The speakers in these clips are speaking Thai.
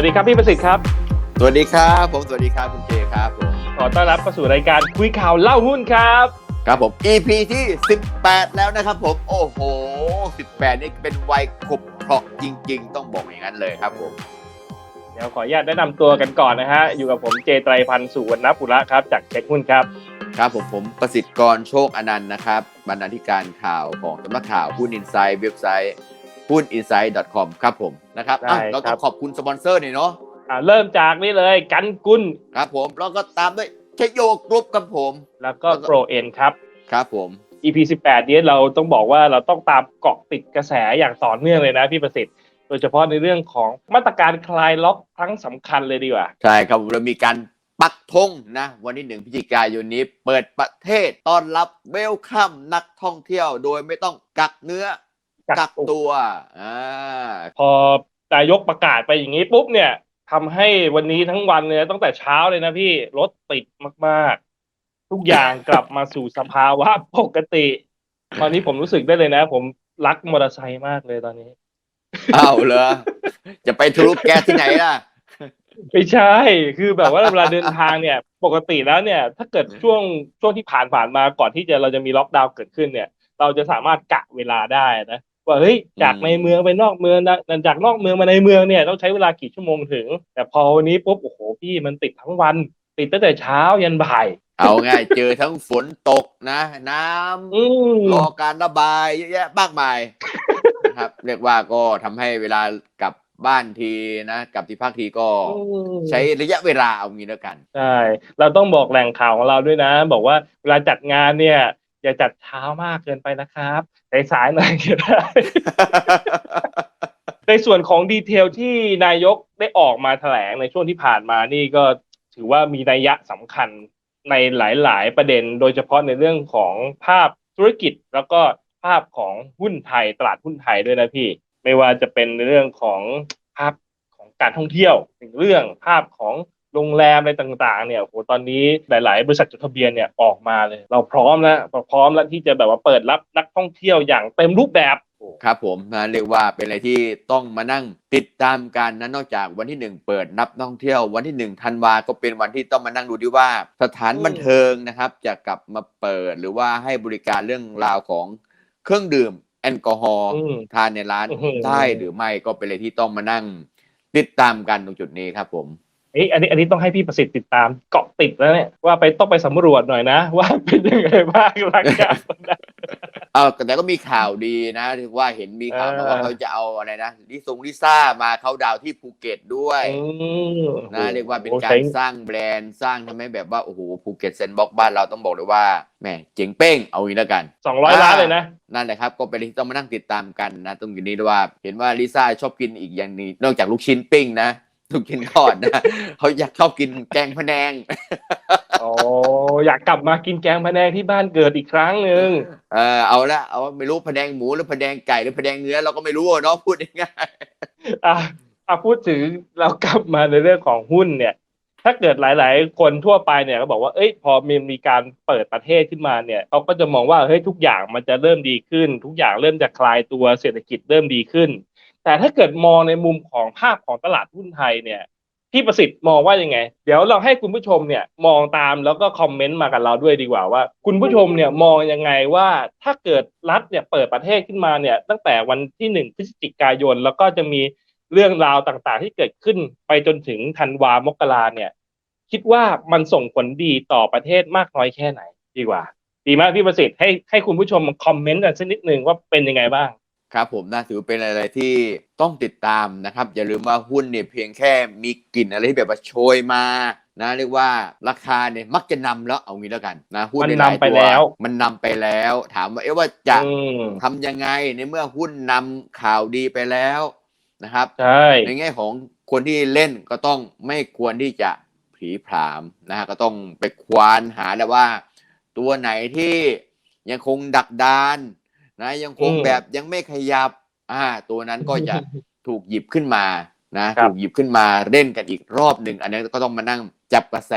วัสดีครับพี่ประสิทธิ์ครับ สวัสดีครับ ผมสวัสดีครับคุณเจครับผมขอต้อนรับเข้าสู่รายการคุยข่าวเล่าหุ้นครับ ครับผม EP ที่ 18 แล้วนะครับผมโอ้โห 18 นี่เป็นวัยขบเพราะจริง ๆ ต้องบอกอย่างนั้นเลยครับผมเดี๋ยวขออนุญาตแนะนำตัวกันก่อนนะฮะ อยู่กับผมเจไตรพันธ์สุวรรณปุระครับจากเช็คหุ้นครับ ครับผมผมประสิทธิ์กรโชคอนันต์นะครับบรรณาธิการข่าวของสำนักข่าวหุ้นอินไซด์เว็บไซต์ หุ้น insight.com ครับผมนะครับอะได้เราครัต้อบ งขอบคุณสปอนเซอร์หน่อยเนาะอ่าเริ่มจากนี่เลยกันกุลครับผมแล้วก็ตามด้วยเชโยกรุ๊ปครับผมแล้วก็โปรเอ็นครับ ครับผม EP 18นี้เราต้องบอกว่าเราต้องตามเกาะติดกระแสอย่างต่อเนื่องเลยนะพี่ประสิทธิ์ โดยเฉพาะในเรื่องของมาตรการคลายล็อกครั้งสำคัญเลยดีกว่า ใช่ครับเรามีการปักธงนะ วันที่หนึ่งพฤศจิกายนนี้เปิดประเทศต้อนรับเวลคัมนักท่องเที่ยว โดยไม่ต้องกักเนื้อ กักกักตัวอ่าพอนายกประกาศไปอย่างนี้ปุ๊บเนี่ยทำให้วันนี้ทั้งวันเนี่ยตั้งแต่เช้าเลยนะพี่รถติดมากๆ ทุกอย่างกลับมาสู่สภาวะปกติ ตอนนี้ผมรู้สึกได้เลยนะ ผมรักมอเตอร์ไซค์มากเลยตอนนี้อ้าวเหรอจะไปทะลุแก๊สที่ไหนล่ะไม่ใช่ คือแบบว่าเวลาเดินทางเนี่ย ปกติแล้วเนี่ย ถ้าเกิดช่วงช่วงที่ผ่านผ่านมาก่อนที่จะเราจะมีล็อกดาวน์เกิดขึ้นเนี่ย เราจะสามารถกะเวลาได้นะ ว่าเฮ้ยจากอืมในเมืองไปนอกเมืองนะจากนอกเมืองมาในเมืองเนี่ยต้องใช้เวลากี่ชั่วโมงถึง แต่พอวันนี้ปุ๊บโอ้โหพี่มันติดทั้งวัน ติดตั้งแต่เช้ายันบ่าย เอาง่ายเจอทั้งฝนตกนะ น้อืมำรอการระบายเยอะแยะมากมายนะครับเรียกว่าก็ทำให้เวลากลับบ้านทีนะกลับที่พักทีก็ใช้ระยะเวลาเอางี้แล้วกันใช่เราต้องบอกแหล่งข่าวของเราด้วยนะ บอกว่าเวลาจัดงานเนี่ย อย่าจัดเช้ามากเกินไปนะครับสายๆหน่อยก็ได้ ในส่วนของดีเทลที่นายกได้ออกมาแถลงในช่วงที่ผ่านมานี่ก็ถือว่ามีนัยยะสำคัญในหลาย ๆ ประเด็น โดยเฉพาะในเรื่องของภาพธุรกิจ แล้วก็ภาพของหุ้นไทยตลาดหุ้นไทยด้วยนะพี่ ไม่ว่าจะเป็นในเรื่องของภาพของการท่องเที่ยวหนึ่งเรื่องภาพของ โรงแรมอะไรต่างๆเนี่ยโอ้โหตอนนี้หลาย ๆ บริษัทจดทะเบียนเนี่ยออกมาเลย เราพร้อมแล้วเราพร้อมแล้วที่จะแบบว่าเปิดรับนักท่องเที่ยวอย่างเต็มรูปแบบครับผมนะเรียกว่าเป็นอะไรที่ต้องมานั่งติดตามกันนะนอกจากวันที่หนึ่งเปิดนับท่องเที่ยว วันที่หนึ่งธันวาก็เป็นวันที่ต้องมานั่งดูดีว่า สถานอืมบันเทิงนะครับ จะกลับมาเปิดหรือว่าให้บริการเรื่องราวของเครื่องดื่ม แอลกอฮอล์อืมทานในร้านอื้อหือได้หรือไม่ก็เป็นอะไรที่ต้องมานั่งติดตามกันตรงจุดนี้ครับผม เอ้ยอันนี้อันนี้ต้องให้พี่ประสิทธิ์ติดตามเกาะติดแล้วเนี่ยว่าไปต้องไปสำรวจหน่อยนะ ว่าเป็นยังไงบ้างหลังจากนั้นเอาแต่ก็มีข่าวดีนะที่ว่าเห็นมีข่าวมาว่าเออเขาจะเอาอะไรนะลิซงลิซ่ามาเขาดาวน์ที่ภูเก็ตด้วยอืมนะเรียกว่าเป็นโอ้กาใช้รสร้างแบรนด์สร้างทำให้แบบว่าโอ้โหภูเก็ตเซนบ็อกบ้านเราต้องบอกเลยว่าแหมเจ๋งเป้งเอางี้แล้วกันสองร้อยล้านเลยนะนั่นแหละครับก็เป็นที่ต้องมานั่งติดตามกันนะ ตรงนี้ด้วยว่า เห็นว่าลิซ่าชอบกินอีกอย่างหนี้นอกจากลูกชิ้นปิ้งนะ ลูกชิ้นทอดนะเขาอยากชอบกินแกงพะแนงโอ้อยากกลับมากินแกงพะแนงที่บ้านเกิดอีกครั้งหนึ่งเออเอาละเอาไม่รู้พะแนงหมูหรือพะแนงไก่หรือพะแนงเนื้อเราก็ไม่รู้อะเนาะพูดง่ายอะอะพูดถึงเรากลับมาในเรื่องของหุ้นเนี่ย ถ้าเกิดหลาย ๆ คนทั่วไปเนี่ยก็บอกว่าเอ้ยพอมีมีการเปิดประเทศขึ้นมาเนี่ยเขาก็จะมองว่าเฮ้ยทุกอย่างมันจะเริ่มดีขึ้น ทุกอย่างเริ่มจะคลายตัวเศรษฐกิจเริ่มดีขึ้น แต่ถ้าเกิดมองในมุมของภาพของตลาดหุ้นไทยเนี่ยพี่ประสิทธิ์มองว่ายังไง เดี๋ยวเราให้คุณผู้ชมเนี่ยมองตามแล้วก็คอมเมนต์มากับเราด้วยดีกว่าว่า คุณผู้ชมเนี่ยมองยังไงว่าถ้าเกิดรัฐเนี่ยเปิดประเทศขึ้นมาเนี่ยตั้งแต่วันที่หนึ่งพฤศจิกายน แล้วก็จะมีเรื่องราวต่างๆ ที่เกิดขึ้นไปจนถึงธันวามกราเนี่ย คิดว่ามันส่งผลดีต่อประเทศมากน้อยแค่ไหน ดีกว่า ดีมากพี่ประสิทธิ์ให้ให้คุณผู้ชมคอมเมนต์กันสักนิดหนึ่งว่าเป็นยังไงบ้าง ครับผมนะถือเป็นอะไรที่ต้องติดตามนะครับ อย่าลืมว่าหุ้นเนี่ยเพียงแค่มีกลิ่นอะไรที่แบบว่าโชยมานะเรียกว่าราคาเนี่ยมักจะนำแล้วเอางี้แล้วกันนะหุ้นมันใหลายนำไปตัวแล้วมันนำไปแล้ว ถามว่าเอ๊ะว่าจะอืมทำยังไงในเมื่อหุ้นนำข่าวดีไปแล้วนะครับใช่ในแง่ของคนที่เล่นก็ต้องไม่ควรที่จะผีผามนะฮะก็ต้องไปควานหาแล้วว่า ตัวไหนที่ยังคงดักดาน นะยังคงแบบยังไม่ขยับอ่าตัวนั้นก็จะถูกหยิบขึ้นมานะครับถูกหยิบขึ้นมาเล่นกันอีกรอบหนึ่งอันนี้ก็ต้องมานั่งจับกระแส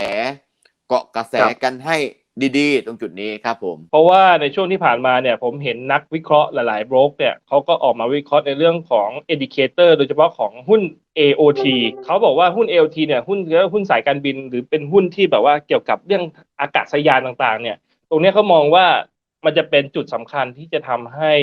เกาะกระแสครับกันให้ดีๆ ตรงจุดนี้ครับผม เพราะว่าในช่วงที่ผ่านมาเนี่ยผมเห็นนักวิเคราะห์หลายๆบล็อกเนี่ยเขาก็ออกมาวิเคราะห์ในเรื่องของ indicator โดยเฉพาะของหุ้น AOT เขาบอกว่าหุ้น AOT เนี่ยหุ้นเรียกว่าหุ้นสายการบิน หรือเป็นหุ้นที่แบบว่าเกี่ยวกับเรื่องอากาศยานต่างๆเนี่ย ตรงเนี้ยเขามองว่า มันจะเป็นจุดสำคัญที่จะทำให้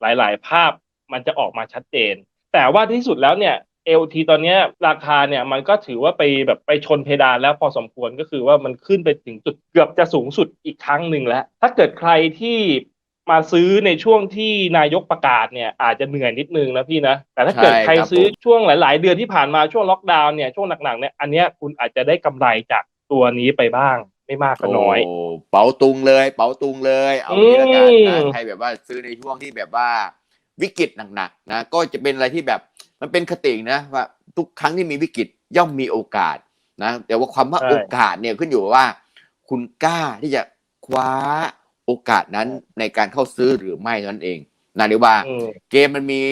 หลาย ๆ ภาพมันจะออกมาชัดเจน แต่ว่าที่สุดแล้วเนี่ย LT ตอนเนี้ยราคาเนี่ยมันก็ถือว่าไปแบบไปชนเพดานแล้วพอสมควรก็คือว่ามันขึ้นไปถึงจุดเกือบจะสูงสุดอีกครั้งหนึ่งแล้ว ถ้าเกิดใครที่มาซื้อในช่วงที่นายกประกาศเนี่ยอาจจะเหนื่อยนิดนึงนะพี่นะ แต่ถ้าเกิดใช่ใครครับซื้อผมช่วงหลาย ๆ เดือนที่ผ่านมาช่วงล็อกดาวน์เนี่ยช่วงหนักๆเนี่ยอันเนี้ยคุณอาจจะได้กำไรจากตัวนี้ไปบ้าง ไม่มากก็น้อย โเป๋าตุงเลย เป๋าตุงเลย เอางี้ละกันอืนะมใครแบบว่าซื้อในช่วงที่แบบว่าวิกฤตหนักๆนะก็จะเป็นอะไรที่แบบมันเป็นคตินะว่าทุกครั้งที่มีวิกฤตย่อมมีโอกาสนะแต่ว่าความว่าใช่โอกาสเนี่ยขึ้นอยู่กับว่า คุณกล้าที่จะคว้าโอกาสนั้นในการเข้าซื้อหรือไม่เท่านั้นเองนะเรียกว่าอืมเกมมันมี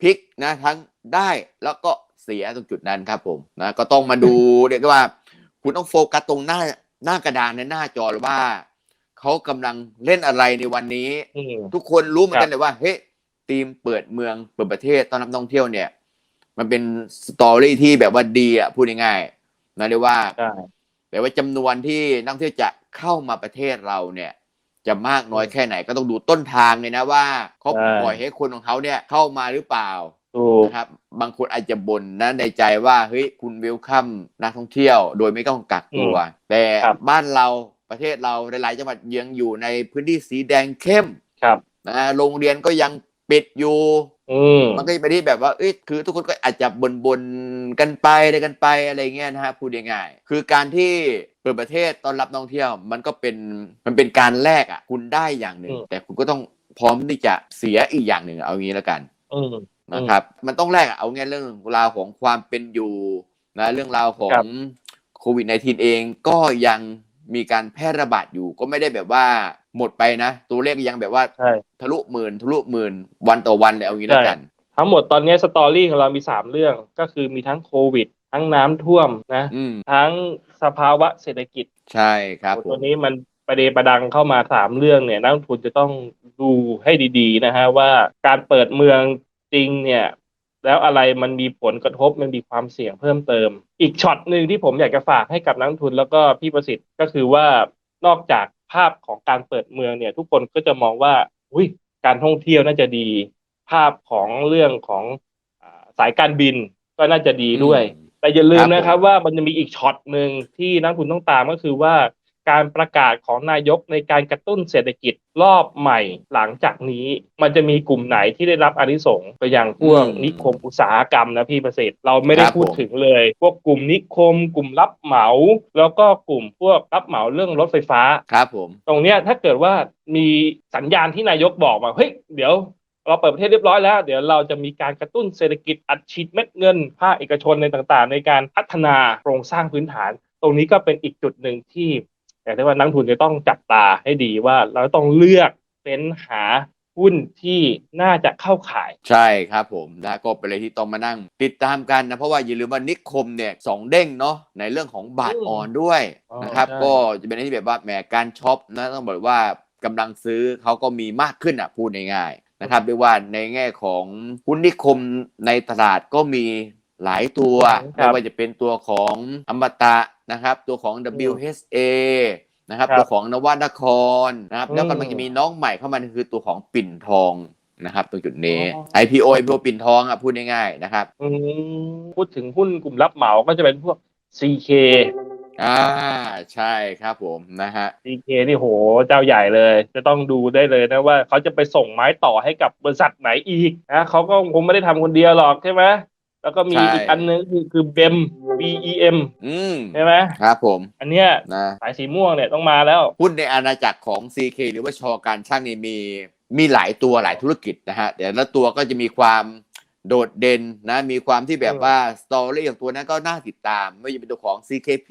พลิกนะทั้งได้แล้วก็เสียตรงจุดนั้นครับผมนะก็ต้องมาดูเรียกได้ว่า คุณต้องโฟกัสตรงหน้า หน้ากระดานในหน้าจอเลยว่าเขากำลังเล่นอะไรในวันนี้ อืม ทุกคนรู้เหมือนครักับนเลยว่าเฮ้ยทีมเปิดเมืองเปิดประเทศต้อนรับนักท่องเที่ยวเนี่ย มันเป็นสตอรี่ที่แบบว่าดีอะพูดง่ายๆนะเรียกว่า ใช่ แต่ว่าจำนวนที่นักท่องเที่ยวจะเข้ามาประเทศเราเนี่ย จะมากน้อยแค่ไหนก็ต้องดูต้นทางเลยนะว่าเขาปล่อยให้คนของเขาเนี่ยเข้ามาหรือเปล่าถูก นะครับ บางคนอาจจะบ่นนะในใจว่าเฮ้ยคุณเวลคัมนักท่องเที่ยวโดยไม่ต้องกักตัว แต่ครับบ้านเราประเทศเราหลายๆจังหวัดยังอยู่ในพื้นที่สีแดงเข้มครับ นะโรงเรียนก็ยังปิดอยู่ อืม มันก็จะไปนที่แบบว่า เอ้ย คือทุกคนก็อาจจะบ่นบนๆกันไปอะไรกันไปอะไรเงี้ยนะฮะ พูดง่ายๆคือการที่เปิดประเทศต้อนรับนักท่องเที่ยว มันก็เป็น มันเป็นการแลกอะ คุณได้อย่างหนึ่ง อืม แต่คุณก็ต้องพร้อมที่จะเสียอีกอย่างหนึ่งเอางี้แล้วกัน อืม นะครับ มันต้องแลกอะเอางี้เรื่องราวของความเป็นอยู่นะเรื่องราวขอครังบโควิด -19 เองก็ยังมีการแพร่ระบาดอยู่ก็ไม่ได้แบบว่าหมดไปนะ ตัวเลขยังแบบว่าใช่ทะลุหมื่นทะลุหมื่นวันต่อวันเลยเอางี้แล้วกัน ทั้งหมดตอนนี้สตอรี่ของเรามีสามเรื่องก็คือมีทั้งโควิด ทั้งน้ำท่วมนะอืมทั้งสภาวะเศรษฐกิจใช่ครับผตัวมนี้มันประเดประดังเข้ามาสามเรื่องเนี่ยนักลงทุนจะต้องดูให้ดีๆนะฮะว่าการเปิดเมือง จริงเนี่ย แล้วอะไรมันมีผลกระทบมันมีความเสี่ยงเพิ่มเติม อีกช็อตหนึ่งที่ผมอยากจะฝากให้กับนักลงทุนแล้วก็พี่ประสิทธิ์ก็คือว่านอกจากภาพของการเปิดเมืองเนี่ย ทุกคนก็จะมองว่าอุ้ยการท่องเที่ยวน่าจะดี ภาพของเรื่องของอาสายการบินก็น่าจะดีด้วย แต่อย่าลืมนะครับว่ามันจะมีอีกช็อตหนึ่งที่นักลงทุนต้องตามก็คือว่า การประกาศของนายกในการกระตุ้นเศรษฐกิจรอบใหม่หลังจากนี้ มันจะมีกลุ่มไหนที่ได้รับอานิสงส์ไปอย่างพวกอืมนิคมอุตสาหกรรมนะพี่ประสิทธิ์เราไม่ได้ครับพูดผมถึงเลย พวกกลุ่มนิคม กลุ่มรับเหมา แล้วก็กลุ่มพวกรับเหมาเรื่องรถไฟฟ้าครับผม ตรงเนี้ยถ้าเกิดว่ามีสัญญาณที่นายกบอกมาเฮ้ยเดี๋ยวเราเปิดประเทศเรียบร้อยแล้ว เดี๋ยวเราจะมีการกระตุ้นเศรษฐกิจอัดฉีดเม็ดเงินภาคเอกชนในต่างๆ ในการพัฒนาโครงสร้างพื้นฐาน ตรงนี้ก็เป็นอีกจุดหนึ่งที่ อยากได้ว่านักลงทุนจะต้องจับตาให้ดีว่าเราต้องเลือกเป็นหาหุ้นที่น่าจะเข้าข่าย ใช่ครับผมนะก็เป็นอะไรที่ต้องมานั่ง ติดตามกันนะ เพราะว่าอย่าลืมว่านิคมเนี่ยสองเด้งเนาะในเรื่องของบาทอืมอ่อนด้วยอ๋อนะครับใช่ก็จะเป็นอะไรที่แบบว่าแหมการช็อปนะต้องบอกว่ากำลังซื้อเขาก็มีมากขึ้นอะพูดง่ายๆนะครับเรียกว่าในแง่ของหุ้นนิคมในตลาดก็มีหลายตัวครับไม่ว่าจะเป็นตัวของอมตะ นะครับ ตัวของ WHA นะครับครับตัวของนวนครนะครับ แล้วอืมกำลังจะมีน้องใหม่เข้ามาคือตัวของปิ่นทองนะครับตรงจุดนี้อ๋อ IPO IPO ปิ่นทองอะพูดง่ายๆนะครับอืมพูดถึงหุ้นกลุ่มรับเหมาก็จะเป็นพวก CK อ่าใช่ครับผมนะฮะ CK นี่โหเจ้าใหญ่เลย จะต้องดูได้เลยนะว่าเขาจะไปส่งไม้ต่อให้กับบริษัทไหนอีกนะเขาก็คงไม่ได้ทำคนเดียวหรอกใช่ไหม แล้วก็มีใช่ อีกอันนึงคือคือ BEM BEM อืมใช่ไหมครับผมอันเนี้ยนะ สายสีม่วงเนี่ยต้องมาแล้ว หุ้นในอาณาจักรของ CK หรือว่าชอการช่างนี่มีมีหลายตัวหลายธุรกิจนะฮะแต่ละตัวก็จะมีความโดดเด่นนะ มีความที่แบบอืมว่าสตอรี่ของตัวนั้นก็น่าติดตาม ไม่ว่าจะเป็นตัวของ CKP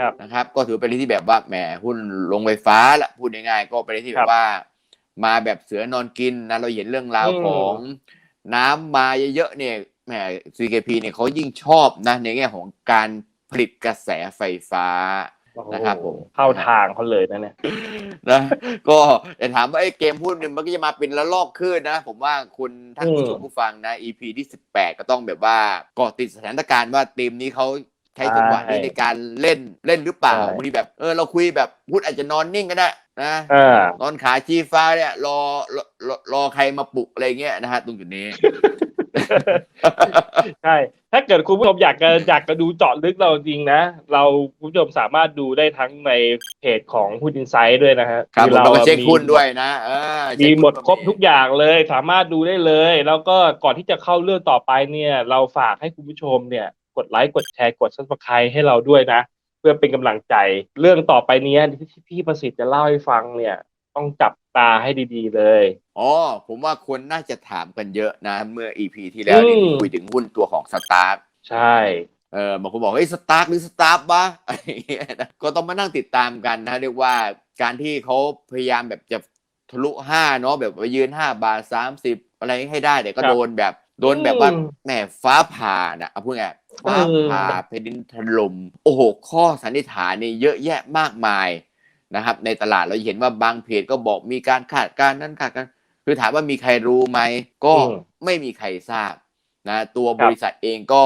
ครับ นะครับ ก็ถือเป็นเรื่องที่แบบว่าแหมหุ้นลงไฟฟ้าละพูดง่ายๆก็เป็นเรื่องที่แบบว่า มาแบบเสือนอนกินนะเราเห็นเรื่องราวอืมของน้ำมาเยอะๆเนี่ย แหม CKP เนี่ยเขายิ่งชอบนะในแง่ของการผลิตกระแสไฟฟ้าโอ้โหนะครับผมเข้าทางเขาเลยนะเนี่ยนะก็แต่ถามว่าไอ้เกมหุ้นเนี่ยมันก็จะมาเป็นละลอกขึ้นนะ ผมว่าคุณท่านผู้ชมผู้ฟังนะ EP ที่ 18 ก็ต้องแบบว่าเกาะติดสถานการณ์ว่าทีมนี้เขาใช้จังหวะนี้ใช่ในการเล่นเล่นหรือเปล่าใช่บางทีแบบเออเราคุยแบบหุ้นอาจจะนอนนิ่งก็ได้นะอ่านอนขาชี้ฟ้าเนี่ยรอรอรอรอใครมาปลุกอะไรเงี้ยนะฮะตรงจุดนี้ ใช่ ถ้าเกิดคุณผู้ชมอยากจะอยากจะดูเจาะลึกเราจริงนะ เราคุณผู้ชมสามารถดูได้ทั้งในเพจของหุ้นอินไซด์ด้วยนะฮะครับผมอเราก็เช็คมีหุ้นด้วยนะเออเช็มีคหุ้นหมดครบก็ทุกอย่างเลย สามารถดูได้เลย แล้วก็ก่อนที่จะเข้าเรื่องต่อไปเนี่ย เราฝากให้คุณผู้ชมเนี่ย กดไลค์กดแชร์กดซับสไครต์ให้เราด้วยนะ เพื่อเป็นกำลังใจ เรื่องต่อไปเนี้ยที่พี่ประสิทธิ์จะเล่าให้ฟังเนี่ย ต้องจับ ตาให้ดีๆ เลย อ๋อ ผมว่าคนน่าจะถามกันเยอะนะ เมื่อ EP ที่แล้วเนี่ยอืม คุยถึงหุ้นตัวของสตาร์ใช่ เออบางคนบอกเฮ้ยสตาร์หรือสตาร์วะอะไรอย่างเงี้ยนะก็ต้องมานั่งติดตามกันนะ เรียกว่าการที่เขาพยายามแบบจะทะลุห้าเนาะแบบไปยืนห้าบาทสามสิบอะไรให้ได้แต่ก็ครับโดนแบบโดนแบบว่าอืมแหมฟ้าผ่านะเอาพูดง่ายๆฟ้าเออ ผ่าแผ่นดินถล่มโอ้โหข้อสันนิษฐานนี่เยอะแยะมากมาย นะครับ ในตลาดเราเห็นว่าบางเพจก็บอกมีการคาดการณ์นั้นคาดการณ์คือถามว่ามีใครรู้ไหมก็อืมไม่มีใครทราบนะตัวครับบริษัทเองก็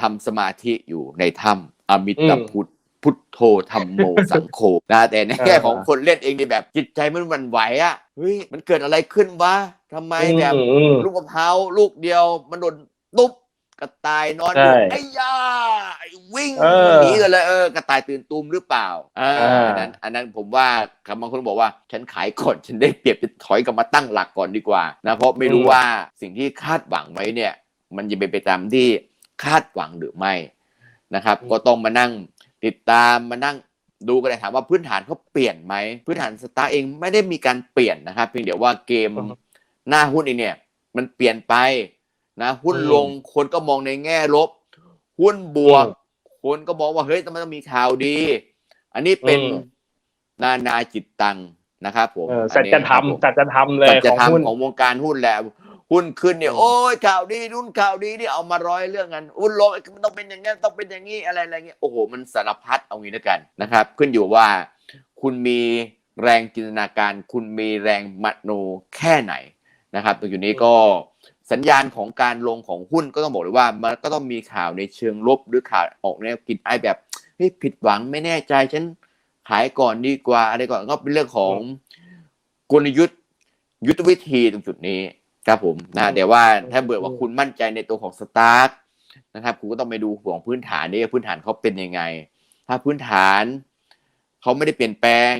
ทำสมาธิอยู่ในถ้ำอมิตอืมพุทธพุทโธธรรมโมสังโฆนะแต่ในแง่เออของคนเล่นเองนี่แบบจิตใจมันหวั่นไหวอะเฮ้ยมันเกิดอะไรขึ้นวะทำไมแบบอืมอืมลูกมะพร้าวลูกเดียวมันโดนตุ๊บ กระต่ายนอนอยู่ใช่ไอ้ยาไอ้วิ่งเออหนีกันเลยเออกระต่ายตื่นตูมหรือเปล่าอ่าอ่า อันนั้นอันนั้นผมว่าคำบางคนบอกว่า ฉันขายก่อนฉันได้เปรียบจะถอยกลับมาตั้งหลักก่อนดีกว่านะเพราะไม่รู้ว่าสิ่งที่คาดหวังไว้เนี่ย มันจะเป็นไปตามที่คาดหวังหรือไม่นะครับอืมก็ต้องมานั่งติดตามมานั่งดูกันเลยถามว่าพื้นฐานเขาเปลี่ยนไหมพื้นฐานสตาร์เองไม่ได้มีการเปลี่ยนนะครับเพียงเดี๋ยวว่าเกมอือฮึหน้าหุ้นเองเนี่ยมันเปลี่ยนไป นะหุ้นอืมลงคนก็มองในแง่ลบ หุ้นบวกอืมคนก็บอกว่าเฮ้ยมันต้องมีข่าวดี อันนี้เป็นอืมนานาจิตตังนะครับผมเอออัสันจนี้ธรรมคบผสัจธรรมเลยสัจของธรรมหุ้นของวงการหุ้นแหละหุ้นขึ้นเนี่ยอืมโอ้ยข่าวดีนู่นข่าวดีนี่เอามาร้อยเรื่องกันหุ้นลงมันต้องเป็นอย่างงี้นต้องเป็นอย่างนี้อะไรอะไรเงี้ยโอ้โหมันสารพัดเอางี้แล้วกันนะครับ ขึ้นอยู่ว่าคุณมีแรงจินตนาการ คุณมีแรงมโนแค่ไหนนะครับตรงจุดนี้ก็ สัญญาณของการลงของหุ้นก็ต้องบอกเลยว่า มันก็ต้องมีข่าวในเชิงลบหรือข่าวออกแนวกินไอแบบเฮ้ยผิดหวังไม่แน่ใจฉันขายก่อนดีกว่าอะไรก่อนก็เป็นเรื่องของกลยุทธ์ยุทธวิธีตรงจุดนี้ครับผมนะแต่ว่าถ้าเบื่อว่าคุณมั่นใจในตัวของสตาร์ทนะครับคุณก็ต้องไปดูห่วงพื้นฐานนี่พื้นฐานเขาเป็นยังไง ถ้าพื้นฐานเขาไม่ได้เปลี่ยนแปลง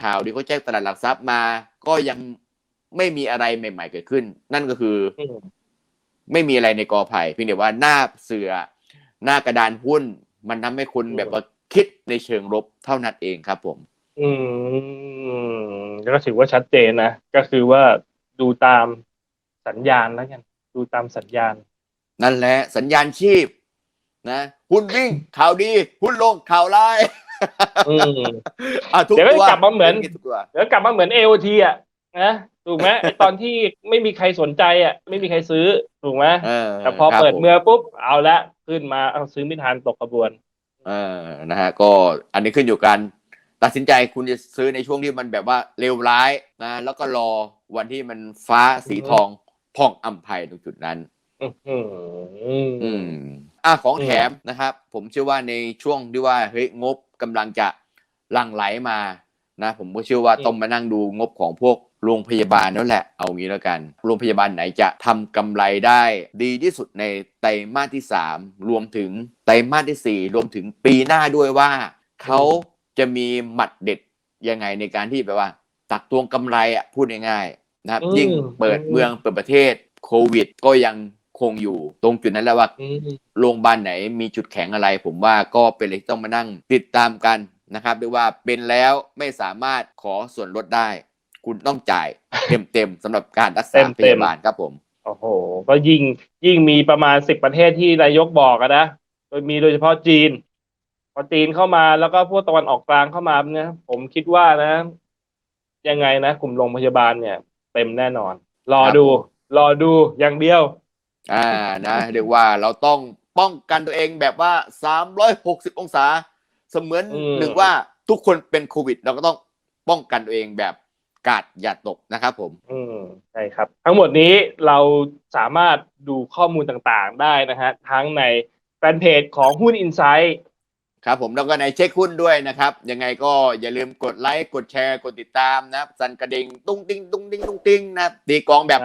ข่าวที่เขาแจ้งตลาดหลักทรัพย์มา ก็ยัง ไม่มีอะไรใหม่ ๆ เกิดขึ้น นั่นก็คืออืมไม่มีอะไรในกอไผ่เพียงแต่ว่าหน้าเสือ หน้ากระดานหุ้น มันทำให้คนแบบว่าคิดในเชิงลบเท่านั้นเองครับผม อืมก็ถือว่าชัดเจนนะก็คือว่าดูตามสัญญาณแล้วกันดูตามสัญญาณ นั่นแหละ สัญญาณชีพ นะหุ้นวิ่งข่าวดี หุ้นลงข่าวร้ายอืมอะทุกเดี๋ยวก็ตัวกลับมาเหมือนทุกตัวแล้วกลับมาเหมือนเอโอทีอะ นะถูกไหมไอตอนที่ไม่มีใครสนใจอะ ไม่มีใครซื้อถูกไหมเออแต่พอครับเปิดผมเมืองปุ๊บเอาละขึ้นมาเอาซื้อไม่ทันตกกระบวนเออนะฮะก็อันนี้ขึ้นอยู่กันตัดสินใจคุณจะซื้อในช่วงที่มันแบบว่าเลวร้ายนะแล้วก็รอวันที่มันฟ้าสีทองพ่องอัมภัยตรงจุดนั้น อื้อหืออืมอะของอืมแถมนะครับ ผมเชื่อว่าในช่วงที่ว่าเฮ้ยงบกำลังจะหลั่งไหลมานะ ผมก็เชื่อว่าต้องมานั่งดูงบของพวก โรงพยาบาลนั่นแหละ เอางี้แล้วกัน โรงพยาบาลไหนจะทำกำไรได้ดีที่สุดในไตรมาสที่ 3 รวมถึงไตรมาสที่ 4 รวมถึงปีหน้าด้วยว่า เขาจะมีหมัดเด็ดยังไงในการที่แบบว่า ตักตวงกำไรอะพูดง่ายๆนะครับอืมยิ่งเปิดเมืองเปิดประเทศโควิด ก็ยังคงอยู่ตรงจุดนั้นแล้วว่าอืมโรงพยาบาลไหนมีจุดแข็งอะไร ผมว่าก็เป็นอะไรที่ต้องมานั่งติดตามกันนะครับเรียกว่าเป็นแล้วไม่สามารถขอส่วนลดได้ คุณต้องจ่ายเต็มๆสำหรับการรักษาพยาบาลครับผม โอ้โห ก็ยิ่งยิ่งมีประมาณสิบประเทศที่นายกบอกอะนะ โดยมีโดยเฉพาะจีน พอจีนเข้ามาแล้วก็พวกตะวันออกกลางเข้ามาเนี่ยผมคิดว่านะ ยังไงนะ กลุ่มโรงพยาบาลเนี่ย เต็มแน่นอน รอครับดู รอดูอย่างเดียว อ่านะเรียกว่าเราต้องป้องกันตัวเองแบบว่า360องศา เสมือนอืมหนึ่งว่าทุกคนเป็นโควิด เราก็ต้องป้องกันตัวเองแบบ กาดอย่าตกนะครับผม อืมใช่ครับ ทั้งหมดนี้เราสามารถดูข้อมูลต่างๆได้นะฮะทั้งในแฟนเพจของหุ้นอินไซ h ์ครับผมแล้วก็ในเช็คหุ้นด้วยนะครับ ยังไงก็อย่าลืมกดไลค์กดแชร์กดติดตามนะครับสั่นกระดิ่งตุ้งติ้งตุ้งติ้งตุ้งติ้งนะครับตีกลองแบบ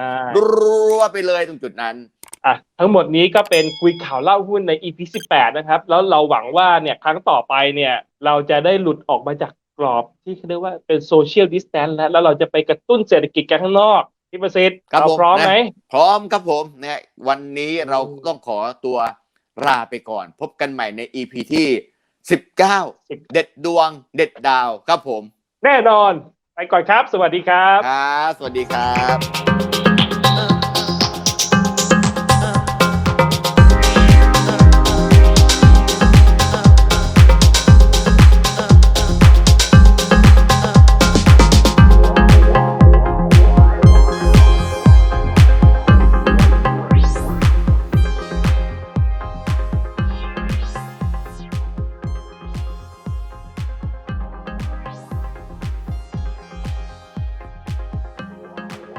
รัวๆไปเลยตรงจุดนั้น อะทั้งหมดนี้ก็เป็นคุยข่าวเล่าหุ้นใน EP 18 นะครับ แล้วเราหวังว่าเนี่ยครั้งต่อไปเนี่ย เราจะได้หลุดออกมาจาก กรอบที่เขาเรียกว่าเป็นโซเชียลดิสแตนแล้วแล้วเราจะไปกระตุ้นเศรษฐกิจกันข้างนอกพี่ประสิทธิ์ครับเราผมพร้อมไหมพร้อมครับผมนะวันนี้เราต้องขอตัวลาไปก่อน พบกันใหม่ใน EP ที่ 19 เด็ดดวงเด็ดดาวครับผม แน่นอน ไปก่อนครับ สวัสดีครับ ครับ สวัสดีครับ